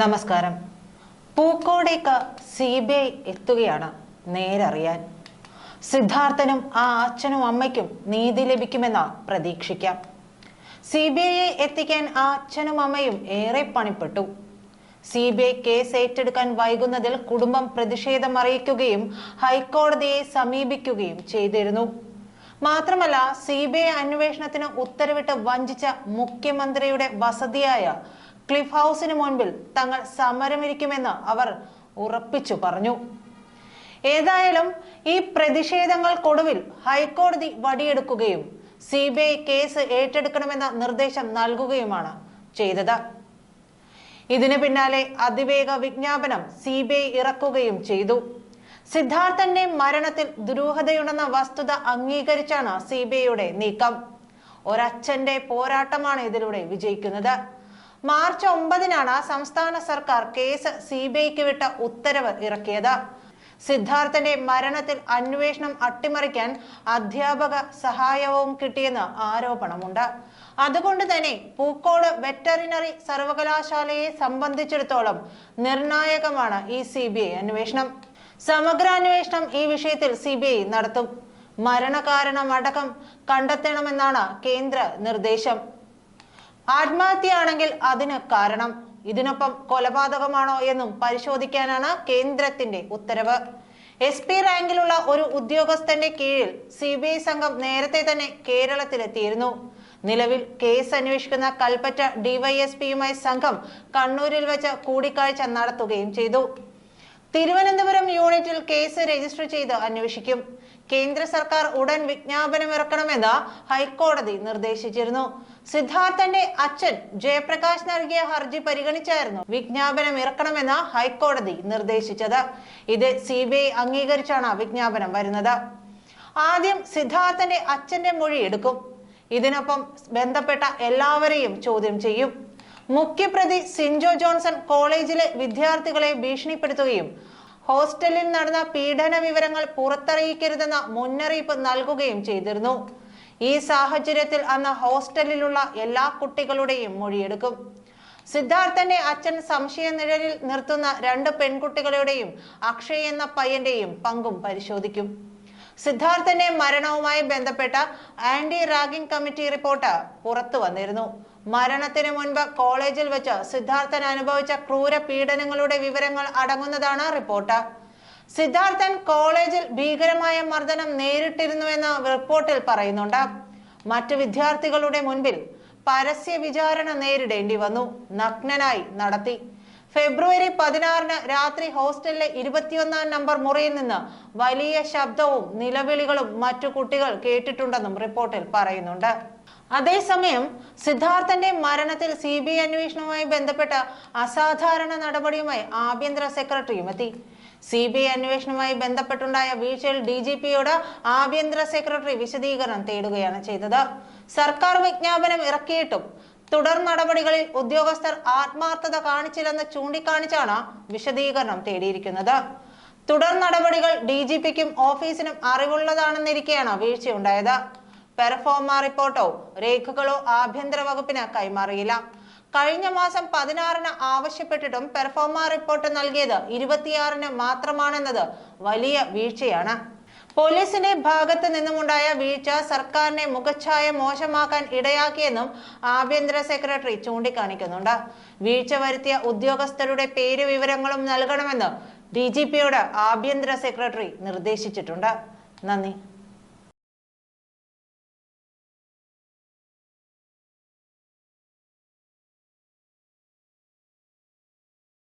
നമസ്കാരം. പൂക്കോടേക്ക് C B I എത്തുകയാണ് നേരറിയാൻ. സിദ്ധാർത്ഥനും ആ അച്ഛനും അമ്മയ്ക്കും നീതി ലഭിക്കുമെന്ന പ്രതീക്ഷിക്കാം. സി ബി ഐയെ എത്തിക്കാൻ ആ അച്ഛനും അമ്മയും ഏറെ പണിപ്പെട്ടു. സി ബി ഐ കേസ് ഏറ്റെടുക്കാൻ വൈകുന്നതിൽ കുടുംബം പ്രതിഷേധം അറിയിക്കുകയും ഹൈക്കോടതിയെ സമീപിക്കുകയും ചെയ്തിരുന്നു. മാത്രമല്ല സി ബി ഐ അന്വേഷണത്തിന് ഉത്തരവിട്ട് വഞ്ചിച്ച മുഖ്യമന്ത്രിയുടെ വസതിയായ ക്ലിഫ് ഹൗസിന് മുൻപിൽ തങ്ങൾ സമരമിരിക്കുമെന്ന് അവർ ഉറപ്പിച്ചു പറഞ്ഞു. ഏതായാലും ഈ പ്രതിഷേധങ്ങൾക്കൊടുവിൽ ഹൈക്കോടതി വടിയെടുക്കുകയും സി ബി ഐ കേസ് ഏറ്റെടുക്കണമെന്ന നിർദ്ദേശം നൽകുകയുമാണ് ചെയ്തത്. ഇതിന് പിന്നാലെ അതിവേഗ വിജ്ഞാപനം സി ബി ഐ ഇറക്കുകയും ചെയ്തു. സിദ്ധാർത്ഥന്റെ മരണത്തിൽ ദുരൂഹതയുണ്ടെന്ന വസ്തുത അംഗീകരിച്ചാണ് സി ബി ഐയുടെ നീക്കം. ഒരച്ഛന്റെ പോരാട്ടമാണ് ഇതിലൂടെ വിജയിക്കുന്നത്. മാർച്ച് ഒമ്പതിനാണ് സംസ്ഥാന സർക്കാർ കേസ് സി വിട്ട ഉത്തരവ് ഇറക്കിയത്. സിദ്ധാർത്ഥന്റെ മരണത്തിൽ അന്വേഷണം അട്ടിമറിക്കാൻ അധ്യാപക സഹായവും കിട്ടിയെന്ന് ആരോപണമുണ്ട്. അതുകൊണ്ട് തന്നെ പൂക്കോട് വെറ്ററിനറി സർവകലാശാലയെ സംബന്ധിച്ചിടത്തോളം നിർണായകമാണ് ഈ സി ബി ഐ അന്വേഷണം. സമഗ്രാന്വേഷണം ഈ വിഷയത്തിൽ സി ബി ഐ നടത്തും. മരണകാരണമടക്കം കണ്ടെത്തണമെന്നാണ് കേന്ദ്ര നിർദ്ദേശം. ആത്മഹത്യയാണെങ്കിൽ അതിന് കാരണം ഇതിനൊപ്പം കൊലപാതകമാണോ എന്നും പരിശോധിക്കാനാണ് കേന്ദ്രത്തിന്റെ ഉത്തരവ്. എസ് പി റാങ്കിലുള്ള ഒരു ഉദ്യോഗസ്ഥന്റെ കീഴിൽ സി ബി ഐ സംഘം നേരത്തെ തന്നെ കേരളത്തിലെത്തിയിരുന്നു. നിലവിൽ കേസ് അന്വേഷിക്കുന്ന കൽപ്പറ്റ ഡിവൈഎസ്പിയുമായി സംഘം കണ്ണൂരിൽ വെച്ച് കൂടിക്കാഴ്ച നടത്തുകയും ചെയ്തു. തിരുവനന്തപുരം യൂണിറ്റിൽ കേസ് രജിസ്റ്റർ ചെയ്ത് അന്വേഷിക്കും. കേന്ദ്ര സർക്കാർ ഉടൻ വിജ്ഞാപനം ഇറക്കണമെന്ന് ഹൈക്കോടതി നിർദ്ദേശിച്ചിരുന്നു. സിദ്ധാർത്ഥന്റെ അച്ഛൻ ജയപ്രകാശ് നൽകിയ ഹർജി പരിഗണിച്ചായിരുന്നു വിജ്ഞാപനം ഇറക്കണമെന്ന് ഹൈക്കോടതി നിർദ്ദേശിച്ചത്. ഇത് സി അംഗീകരിച്ചാണ് വിജ്ഞാപനം വരുന്നത്. ആദ്യം സിദ്ധാർത്ഥന്റെ അച്ഛന്റെ മൊഴി എടുക്കും. ഇതിനൊപ്പം ബന്ധപ്പെട്ട എല്ലാവരെയും ചോദ്യം ചെയ്യും. മുഖ്യപ്രതി സിൻജോ ജോൺസൺ കോളേജിലെ വിദ്യാർത്ഥികളെ ഭീഷണിപ്പെടുത്തുകയും ഹോസ്റ്റലിൽ നടന്ന പീഡന വിവരങ്ങൾ പുറത്തറിയിക്കരുതെന്ന മുന്നറിയിപ്പ് നൽകുകയും ചെയ്തിരുന്നു. ഈ സാഹചര്യത്തിൽ അന്ന് ഹോസ്റ്റലിലുള്ള എല്ലാ കുട്ടികളുടെയും മൊഴിയെടുക്കും. സിദ്ധാർത്ഥന്റെ അച്ഛൻ സംശയ നിഴലിൽ നിർത്തുന്ന രണ്ട് പെൺകുട്ടികളുടെയും അക്ഷയ് എന്ന പയ്യന്റെയും പങ്കും പരിശോധിക്കും. സിദ്ധാർത്ഥന്റെ മരണവുമായി ബന്ധപ്പെട്ട ആന്റി റാഗിംഗ് കമ്മിറ്റി റിപ്പോർട്ട് പുറത്തു വന്നിരുന്നു. മരണത്തിന് മുൻപ് കോളേജിൽ വെച്ച് സിദ്ധാർത്ഥൻ അനുഭവിച്ച ക്രൂര പീഡനങ്ങളുടെ വിവരങ്ങൾ അടങ്ങുന്നതാണ് റിപ്പോർട്ട്. സിദ്ധാർത്ഥൻ കോളേജിൽ ഭീകരമായ മർദ്ദനം നേരിട്ടിരുന്നുവെന്ന് റിപ്പോർട്ടിൽ പറയുന്നുണ്ട്. മറ്റു വിദ്യാർത്ഥികളുടെ മുൻപിൽ പരസ്യ വിചാരണ നേരിടേണ്ടി വന്നു. നഗ്നനായി നടത്തി. ഫെബ്രുവരി പതിനാറിന് രാത്രി ഹോസ്റ്റലിലെ ഇരുപത്തിയൊന്നാം നമ്പർ മുറിയിൽ നിന്ന് വലിയ ശബ്ദവും നിലവിളികളും മറ്റു കുട്ടികൾ കേട്ടിട്ടുണ്ടെന്നും റിപ്പോർട്ടിൽ പറയുന്നുണ്ട്. അതേസമയം സിദ്ധാർത്ഥന്റെ മരണത്തിൽ സി ബി അന്വേഷണവുമായി ബന്ധപ്പെട്ട അസാധാരണ നടപടിയുമായി ആഭ്യന്തര സെക്രട്ടറിയും എത്തി. സി ബി ഐ അന്വേഷണവുമായി ബന്ധപ്പെട്ടുണ്ടായ വീഴ്ചയിൽ ഡി ജി പിയോട് ആഭ്യന്തര സെക്രട്ടറി വിശദീകരണം തേടുകയാണ് ചെയ്തത്. സർക്കാർ വിജ്ഞാപനം ഇറക്കിയിട്ടും തുടർ നടപടികളിൽ ഉദ്യോഗസ്ഥർ ആത്മാർത്ഥത കാണിച്ചില്ലെന്ന് ചൂണ്ടിക്കാണിച്ചാണ് വിശദീകരണം തേടിയിരിക്കുന്നത്. തുടർ നടപടികൾ ഡി ജി പിക്കും ഓഫീസിനും അറിവുള്ളതാണെന്നിരിക്കെയാണ് വീഴ്ചയുണ്ടായത്. പെർഫോമ റിപ്പോർട്ടോ രേഖകളോ ആഭ്യന്തര വകുപ്പിന് കൈമാറിയില്ല. കഴിഞ്ഞ മാസം പതിനാറിന് ആവശ്യപ്പെട്ടിട്ടും പെർഫോമ റിപ്പോർട്ട് നൽകിയത് ഇരുപത്തിയാറിന് മാത്രമാണെന്നത് വലിയ വീഴ്ചയാണ്. പോലീസിന്റെ ഭാഗത്ത് നിന്നുമുണ്ടായ വീഴ്ച സർക്കാരിനെ മുഖച്ഛായ മോശമാക്കാൻ ഇടയാക്കിയെന്നും ആഭ്യന്തര സെക്രട്ടറി ചൂണ്ടിക്കാണിക്കുന്നുണ്ട്. വീഴ്ച വരുത്തിയ ഉദ്യോഗസ്ഥരുടെ പേര് വിവരങ്ങളും നൽകണമെന്ന് ഡി ജി പിയോട് ആഭ്യന്തര സെക്രട്ടറി നിർദ്ദേശിച്ചിട്ടുണ്ട്. നന്ദി.